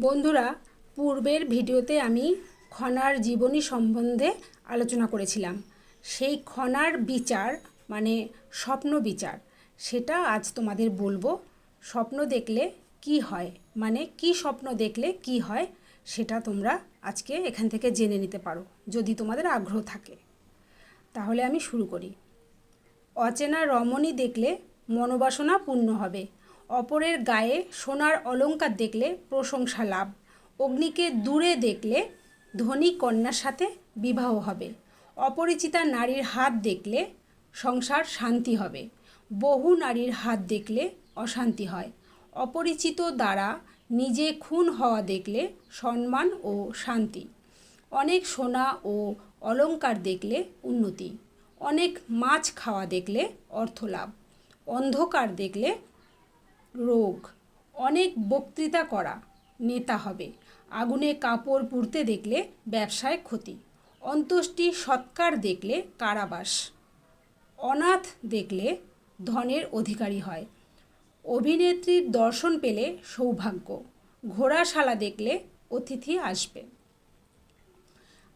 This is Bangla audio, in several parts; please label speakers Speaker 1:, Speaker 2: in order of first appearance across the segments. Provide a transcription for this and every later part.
Speaker 1: বন্ধুরা, পূর্বের ভিডিওতে আমি খনার জীবনী সম্বন্ধে আলোচনা করেছিলাম। সেই খনার বিচার মানে স্বপ্ন বিচার, সেটা আজ তোমাদের বলব। স্বপ্ন দেখলে কি হয়? মানে কি স্বপ্ন দেখলে কি হয়? সেটা তোমরা আজকে এখান থেকে জেনে নিতে পারো, যদি তোমাদের আগ্রহ থাকে। তাহলে আমি শুরু করি। অচেনা রমণী দেখলে মনোবাসনা পূর্ণ হবে। অপরের গায়ে সোনার অলংকার দেখলে প্রশংসা লাভ, অগ্নিকে দূরে দেখলে ধনী কন্যার সাথে বিবাহ হবে। অপরিচিতা নারীর হাত দেখলে সংসার শান্তি হবে। বহু নারীর হাত দেখলে অশান্তি হয়। অপরিচিত দ্বারা নিজে খুন হওয়া দেখলে সম্মান ও শান্তি। অনেক সোনা ও অলংকার দেখলে উন্নতি। অনেক মাছ খাওয়া দেখলে অর্থলাভ অন্ধকার দেখলে রোগ। অনেক বক্তৃতা করা নেতা হবে। আগুনে কাপড় পুড়তে দেখলে ব্যবসায় ক্ষতি। অন্ত্যেষ্টি সৎকার দেখলে কারাবাস। অনাথ দেখলে ধনের অধিকারী হয়। অভিনেত্রীর দর্শন পেলে সৌভাগ্য। ঘোড়াশালা দেখলে অতিথি আসবে।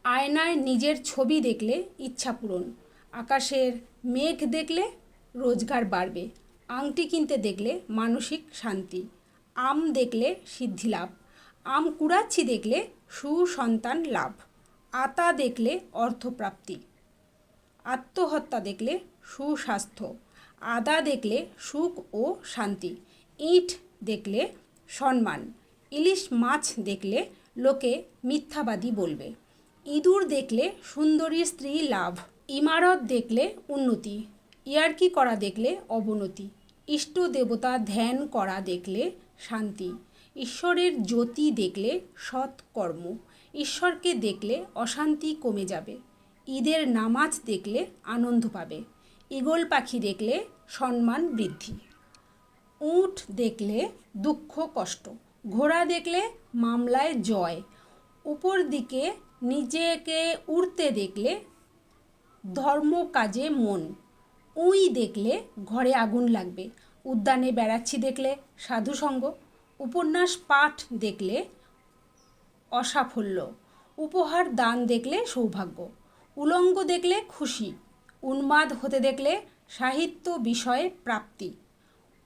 Speaker 1: আয়নায় নিজের ছবি দেখলে ইচ্ছা পূরণ। আকাশের মেঘ দেখলে রোজগার বাড়বে। আংটি কিনতে দেখলে মানসিক শান্তি। আম দেখলে সিদ্ধি লাভ। আম কুড়াচ্ছি দেখলে সুসন্তান লাভ। আতা দেখলে অর্থপ্রাপ্তি। আত্মহত্যা দেখলে সুস্বাস্থ্য। আদা দেখলে সুখ ও শান্তি। ইট দেখলে সম্মান। ইলিশ মাছ দেখলে লোকে মিথ্যাবাদী বলবে। ইঁদুর দেখলে সুন্দরী স্ত্রী লাভ। ইমারত দেখলে উন্নতি। ইয়ার্কি করা দেখলে অবনতি। ইষ্ট দেবতা ধ্যান করা দেখলে শান্তি, ঈশ্বরের জ্যোতি দেখলে সৎ কর্ম ঈশ্বরকে দেখলে অশান্তি কমে যাবে, ঈদের নামাজ দেখলে আনন্দ পাবে, ঈগল পাখি দেখলে সম্মান বৃদ্ধি। উট দেখলে দুঃখ কষ্ট, ঘোড়া দেখলে মামলায় জয়, উপর দিকে নিজেকে উড়তে দেখলে ধর্ম কাজে মন। উই দেখলে ঘরে আগুন লাগবে, উদ্যানে বেড়াচ্ছি দেখলে সাধুসঙ্গ, উপন্যাস পাঠ দেখলে অসাফল্য, উপহার দান দেখলে সৌভাগ্য, উলঙ্গ দেখলে খুশি, উন্মাদ হতে দেখলে সাহিত্য বিষয়ে প্রাপ্তি,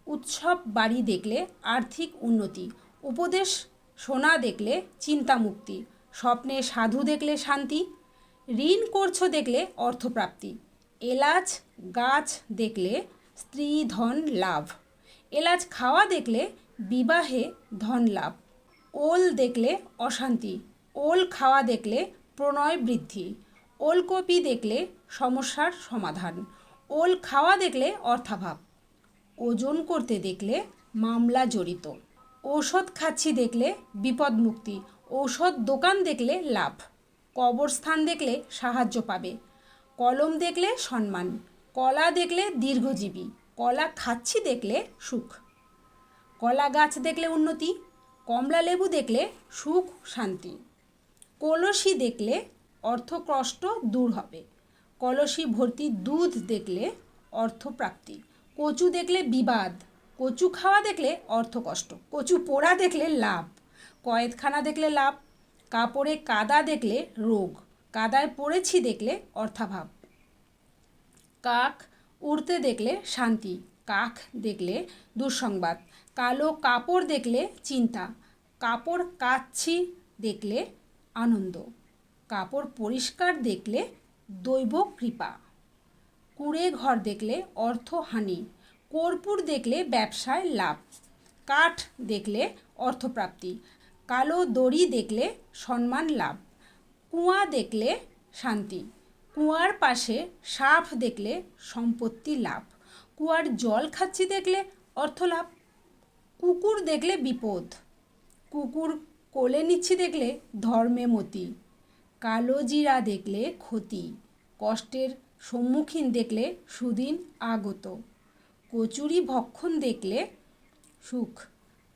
Speaker 1: উৎসব বাড়ি দেখলে আর্থিক উন্নতি, উপদেশ সোনা দেখলে চিন্তামুক্তি স্বপ্নে সাধু দেখলে শান্তি, ঋণ করছ দেখলে অর্থপ্রাপ্তি এলাচ গাছ দেখলে স্ত্রী ধন লাভ। এলাচ খাওয়া দেখলে বিবাহে ধন লাভ। ওল দেখলে অশান্তি। ওল খাওয়া দেখলে প্রণয় বৃদ্ধি। ওলকপি দেখলে সমস্যার সমাধান। ওল খাওয়া দেখলে অর্থাভাব। ওজন করতে দেখলে মামলা জড়িত। ঔষধ খাচ্ছি দেখলে বিপদ মুক্তি। ঔষধ দোকান দেখলে লাভ। কবরস্থান দেখলে সাহায্য পাবে। কলম দেখলে সম্মান, কলা দেখলে দীর্ঘজীবী, কলা খাচ্ছি দেখলে সুখ। কলা গাছ দেখলে উন্নতি, কমলা লেবু দেখলে সুখ, শান্তি। কলসি দেখলে অর্থকষ্ট দূর হবে। কলসি ভর্তি দুধ দেখলে অর্থপ্রাপ্তি কচু দেখলে বিবাদ, কচু খাওয়া দেখলে অর্থকষ্ট কচু পোড়া দেখলে লাভ। কয়েদখানা দেখলে লাভ, কাপড়ে কাদা দেখলে রোগ। কাদায় পড়েছি দেখলে অর্থাভাব। কাক উড়তে দেখলে শান্তি, কাক দেখলে দুঃসংবাদ, কালো কাপড় দেখলে চিন্তা, কাপড় কাচ্ছি দেখলে আনন্দ, কাপড় পরিষ্কার দেখলে দৈব কৃপা, কুড়ে ঘর দেখলে অর্থহানি, কর্পূর দেখলে ব্যবসায় লাভ, কাঠ দেখলে অর্থপ্রাপ্তি, কালো দড়ি দেখলে সম্মান লাভ কুয়া দেখলে শান্তি, কুয়ার পাশে সাপ দেখলে সম্পত্তি লাভ, কুয়ার জল খাচ্ছি দেখলে অর্থ লাভ, কুকুর দেখলে বিপদ, কুকুর কোলে নিচ্ছি দেখলে ধর্মে মতি, কালো জিরা দেখলে ক্ষতি, কষ্টের সম্মুখীন দেখলে সুদিন আগত, কচুরি ভক্ষণ দেখলে সুখ,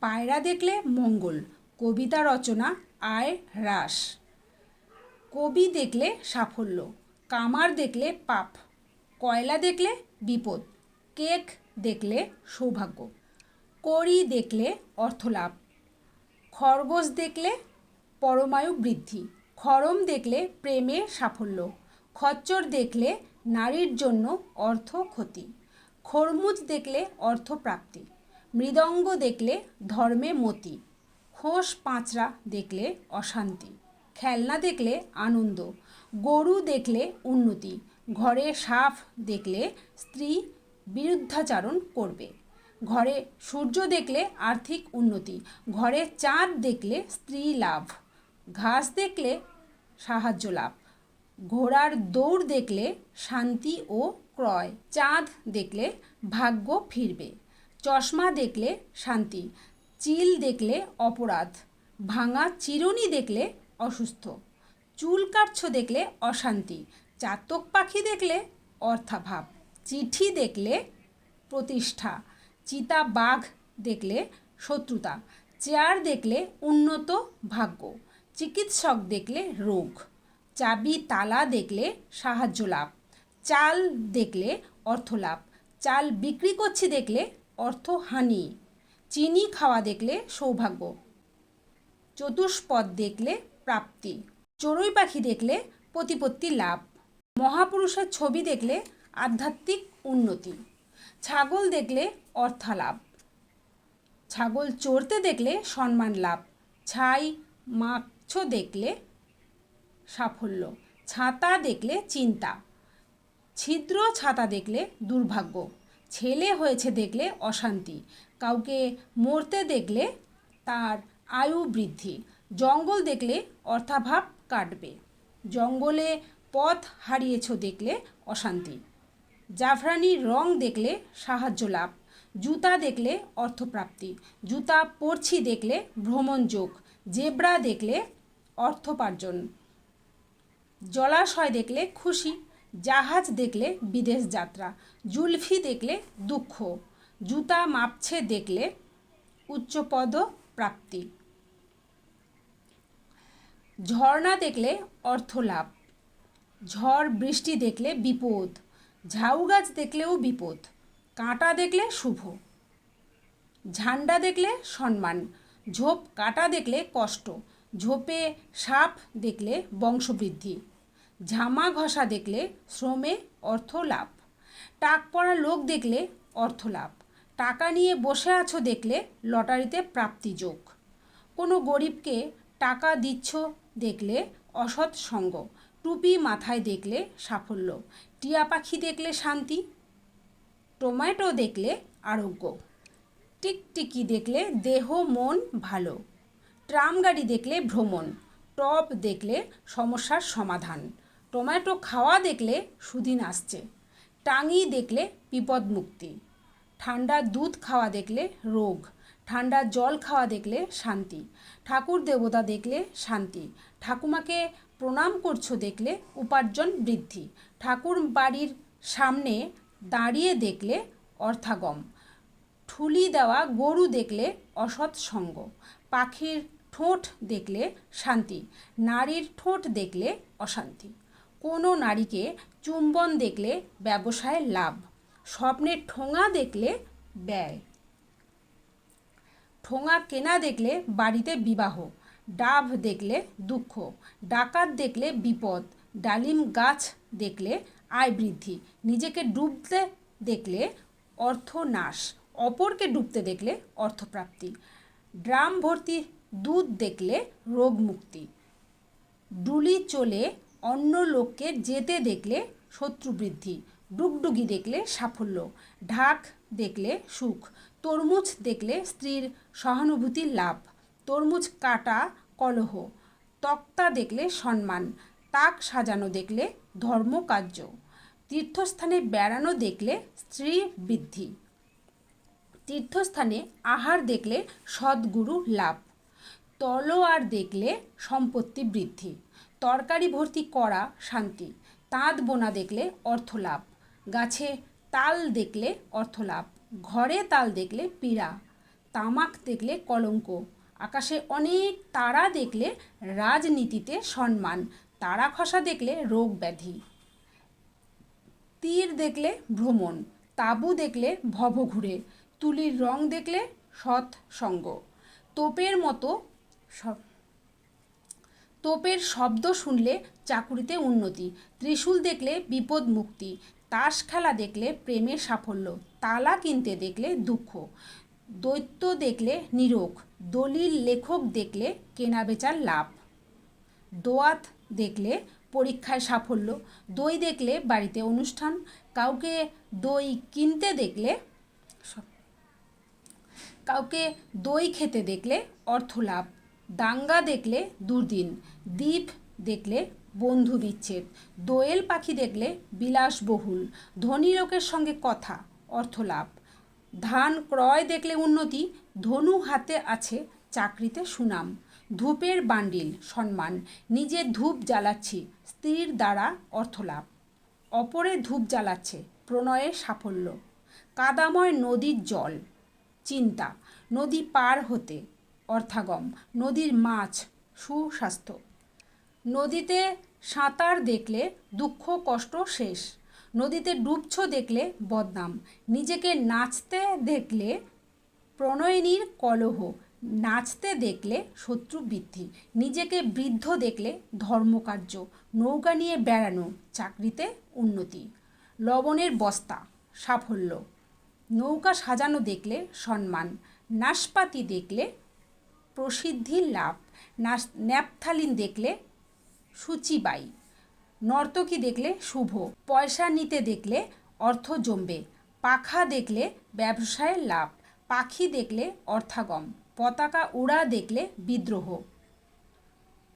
Speaker 1: পায়রা দেখলে মঙ্গল, কবিতা রচনা আয় হ্রাস। কবি দেখলে সাফল্য, কামার দেখলে পাপ, কয়লা দেখলে বিপদ, কেক দেখলে সৌভাগ্য, কড়ি দেখলে অর্থলাভ, খরগোশ দেখলে পরমায়ু বৃদ্ধি, খরম দেখলে প্রেমে সাফল্য, খচ্চর দেখলে নারীর জন্য অর্থ ক্ষতি, খরমুজ দেখলে অর্থ প্রাপ্তি, মৃদঙ্গ দেখলে ধর্মে মতি খোস পাঁচরা দেখলে অশান্তি। খেলনা দেখলে আনন্দ, গরু দেখলে উন্নতি, ঘরে সাপ দেখলে স্ত্রী বিরুদ্ধাচারণ করবে। ঘরে সূর্য দেখলে আর্থিক উন্নতি, ঘরে চাঁদ দেখলে স্ত্রী লাভ, ঘাস দেখলে সাহায্য লাভ, ঘোড়ার দৌড় দেখলে শান্তি ও ক্রয়, চাঁদ দেখলে ভাগ্য ফিরবে, চশমা দেখলে শান্তি, চিল দেখলে অপরাধ, ভাঙা চিরুনি দেখলে অসুস্থ। চুল কাটছ দেখলে অশান্তি, চাতক পাখি দেখলে অর্থাভাব, চিঠি দেখলে প্রতিষ্ঠা, চিতা বাঘ দেখলে শত্রুতা, চেয়ার দেখলে উন্নত ভাগ্য, চিকিৎসক দেখলে রোগ, চাবি তালা দেখলে সাহায্য লাভ, চাল দেখলে অর্থ লাভ চাল বিক্রি করছি দেখলে অর্থ হানি চিনি খাওয়া দেখলে সৌভাগ্য, চতুষ্পদ দেখলে প্রাপ্তি। চড়ুই পাখি দেখলে প্রতিপত্তি লাভ। মহাপুরুষের ছবি দেখলে আধ্যাত্মিক উন্নতি। ছাগল দেখলে অর্থালাভ। ছাগল চড়তে দেখলে সম্মান লাভ। ছাই মাছ দেখলে সাফল্য। ছাতা দেখলে চিন্তা। ছিদ্র ছাতা দেখলে দুর্ভাগ্য। ছেলে হয়েছে দেখলে অশান্তি। কাউকে মরতে দেখলে তার আয়ু বৃদ্ধি। জঙ্গল দেখলে অর্থাভাব কাটবে। জঙ্গলে পথ হারিয়েছ দেখলে অশান্তি। জাফরানি রং দেখলে সাহায্য লাভ। জুতা দেখলে অর্থপ্রাপ্তি। জুতা পরছি দেখলে ভ্রমণ যোগ। জেব্রা দেখলে অর্থোপার্জন। জলাশয় দেখলে খুশি। জাহাজ দেখলে বিদেশ যাত্রা। জুলফি দেখলে দুঃখ। জুতা মাপছে দেখলে উচ্চপদ প্রাপ্তি ঝর্ণা দেখলে অর্থ লাভ ঝড় বৃষ্টি দেখলে বিপদ, ঝাউ গাছ দেখলেও বিপদ, কাঁটা দেখলে শুভ, ঝান্ডা দেখলে সম্মান, ঝোপ কাটা দেখলে কষ্ট, ঝোপে সাপ দেখলে বংশবৃদ্ধি, ঝামা ঘষা দেখলে শ্রমে অর্থ লাভ টাক পড়া লোক দেখলে অর্থ লাভ টাকা নিয়ে বসে আছো দেখলে লটারিতে প্রাপ্তি যোগ, কোনো গরিবকে টাকা দিচ্ছ দেখলে অসৎ সঙ্গ, টুপি মাথায় দেখলে সাফল্য, টিয়া পাখি দেখলে শান্তি, টমেটো দেখলে আরোগ্য, টিকটিকি দেখলে দেহ, মন ভালো ট্রাম গাড়ি দেখলে ভ্রমণ, টপ দেখলে সমস্যার সমাধান, টমেটো খাওয়া দেখলে সুদিন আসছে, টাঙি দেখলে বিপদ মুক্তি, ঠান্ডা দুধ খাওয়া দেখলে রোগ ঠান্ডা জল খাওয়া দেখলে শান্তি, ঠাকুর দেবতা দেখলে শান্তি, ঠাকুমাকে প্রণাম করছ দেখলে উপার্জন বৃদ্ধি, ঠাকুর বাড়ির সামনে দাঁড়িয়ে দেখলে অর্থাগম, ঠুলি দেওয়া গরু দেখলে অসৎ সঙ্গ, পাখির ঠোঁট দেখলে শান্তি, নারীর ঠোঁট দেখলে অশান্তি। কোনো নারীকে চুম্বন দেখলে ব্যবসায় লাভ, স্বপ্নের ঠোঙা দেখলে ব্যয়। ঠোঙা কেনা দেখলে বাড়িতে বিবাহ, ডাব দেখলে দুঃখ, ডাকাত দেখলে বিপদ, ডালিম গাছ দেখলে আয় বৃদ্ধি, নিজেকে ডুবতে দেখলে অর্থ নাশ, অপরকে ডুবতে দেখলে অর্থপ্রাপ্তি, ড্রাম ভর্তি দুধ দেখলে রোগ মুক্তি, ডুলি চলে অন্য লোককে যেতে দেখলে শত্রু বৃদ্ধি ডুগডুগি দেখলে সাফল্য, ঢাক দেখলে সুখ, তরমুজ দেখলে স্ত্রীর সহানুভূতি লাভ, তরমুজ কাটা কলহ, তক্তা দেখলে সম্মান, তাক সাজানো দেখলে ধর্মকার্য তীর্থস্থানে বেড়ানো দেখলে স্ত্রী বৃদ্ধি, তীর্থস্থানে আহার দেখলে সদ্গুরু লাভ, তলোয়ার দেখলে সম্পত্তি বৃদ্ধি, তরকারি ভর্তি করা শান্তি, তাঁত বোনা দেখলে অর্থ লাভ গাছে তাল দেখলে অর্থ লাভ, ঘরে তাল দেখলে পীড়া, তামাক দেখলে কলঙ্ক, আকাশে অনেক তারা দেখলে রাজনীতিতে সম্মান, তারা খসা দেখলে রোগ ব্যাধি, তীর দেখলে ভ্রমণ, তাঁবু দেখলে ভব ঘুরে, তুলির রং দেখলে সৎ সঙ্গ। তোপের মতো তোপের শব্দ শুনলে চাকুরিতে উন্নতি, ত্রিশূল দেখলে বিপদ মুক্তি খেলা দেখলে প্রেমের সাফল্য, তালা কিনতে দেখলে দুঃখ, দৈত্য দেখলে নিরোগ, দলিল লেখক দেখলে কেনাবেচার লাভ। দোয়াত দেখলে পরীক্ষায় সাফল্য, দই দেখলে বাড়িতে অনুষ্ঠান, কাউকে দই কিনতে দেখলে কাউকে দই খেতে দেখলে অর্থ লাভ দাঙ্গা দেখলে দুর্দিন, দ্বীপ দেখলে বন্ধু বিচ্ছেদ। দোয়েল পাখি দেখলে বিলাসবহুল। ধনী লোকের সঙ্গে কথা, অর্থ লাভ। ধান ক্রয় দেখলে উন্নতি, ধনু হাতে আছে চাকরিতে সুনাম। ধূপের বান্ডিল, সম্মান। নিজে ধূপ জ্বালাচ্ছি, স্ত্রীর দ্বারা অর্থ লাভ। অপরে ধূপ জ্বালাচ্ছে, প্রণয়ে সাফল্য। কাদাময় নদীর জল, চিন্তা। নদী পার হতে অর্থাগম। নদীর মাছ সুস্বাস্থ্য। নদীতে সাঁতার দেখলে দুঃখ, কষ্ট শেষ। নদীতে ডুবছ দেখলে বদনাম। নিজেকে নাচতে দেখলে প্রণয়িনীর কলহ। নাচতে দেখলে শত্রু বৃদ্ধি। নিজেকে বৃদ্ধ দেখলে ধর্মকার্য। নৌকা নিয়ে বেড়ানো, চাকরিতে উন্নতি। লবণের বস্তা, সাফল্য। নৌকা সাজানো দেখলে সম্মান। নাশপাতি দেখলে প্রসিদ্ধির লাভ। নাস ন্যাপথালিন দেখলে সূচিবাই নর্তকী দেখলে শুভ, পয়সা নিতে দেখলে অর্থ জমবে, পাখা দেখলে ব্যবসায় লাভ, পাখি দেখলে অর্থাগম, পতাকা উড়া দেখলে বিদ্রোহ।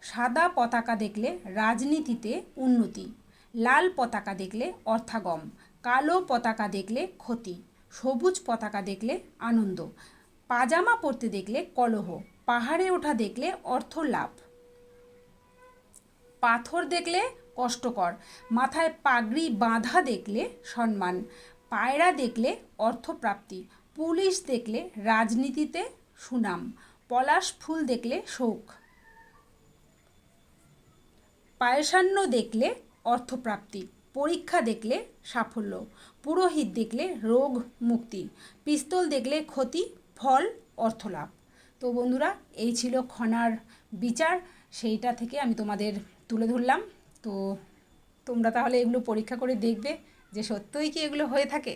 Speaker 1: সাদা পতাকা দেখলে রাজনীতিতে উন্নতি, লাল পতাকা দেখলে অর্থাগম, কালো পতাকা দেখলে ক্ষতি, সবুজ পতাকা দেখলে আনন্দ, পাজামা পরতে দেখলে কলহ, পাহাড়ে ওঠা দেখলে অর্থ লাভ পাথর দেখলে কষ্টকর, মাথায় পাগড়ি বাঁধা দেখলে সম্মান, পায়রা দেখলে অর্থপ্রাপ্তি, পুলিশ দেখলে রাজনীতিতে সুনাম, পলাশ ফুল দেখলে শোক। পায়সান্ন দেখলে অর্থপ্রাপ্তি, পরীক্ষা দেখলে সাফল্য, পুরোহিত দেখলে রোগ মুক্তি, পিস্তল দেখলে ক্ষতি, ফল, অর্থলাভ। তো বন্ধুরা, এই ছিল খনার বিচার। সেইটা থেকে আমি তোমাদের তুলে ধরলাম। তো তোমরা তাহলে এগুলো পরীক্ষা করে দেখবে যে সত্যই কি এগুলো হয়ে থাকে?